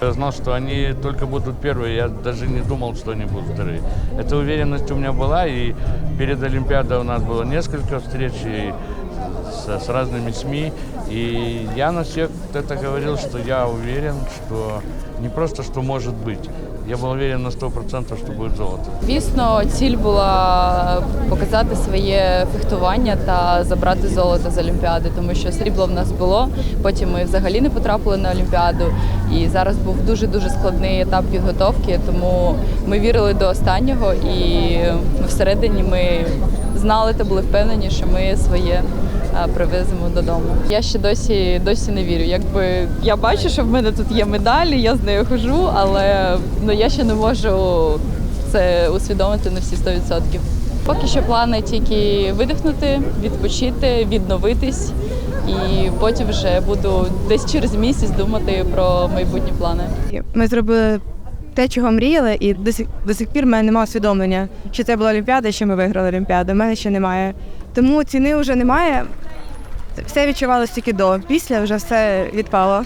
я знал, что они только будут первые. Я даже не думал, что они будут вторые. Эта уверенность у меня была, и перед Олимпиадой у нас было несколько встреч и с, с разными СМИ. И я на всех это говорил, что я уверен, что не просто, что может быть. Я был уверен на 100%, что будет золото. Звісно, ціль була показати своє фехтування та забрати золото з Олімпіади, тому що срібло в нас було. Потім ми взагалі не потрапили на Олімпіаду. І зараз був дуже дуже складний етап підготовки. Тому ми вірили до останнього, і всередині ми знали та були впевнені, що ми своє. Привеземо додому. Я ще досі досі не вірю. Якби я бачу, що в мене тут є медалі, я з нею хожу, але ну я ще не можу це усвідомити на всі 100%. Поки що плани тільки видихнути, відпочити, відновитись, і потім вже буду десь через місяць думати про майбутні плани. Ми зробили те, чого мріяли, і до сих, до сих пір в мене немає усвідомлення, що це була Олімпіада, що ми виграли Олімпіаду. У мене ще немає. Тому ціни вже немає. Все відчувалося тільки до. Після вже все відпало.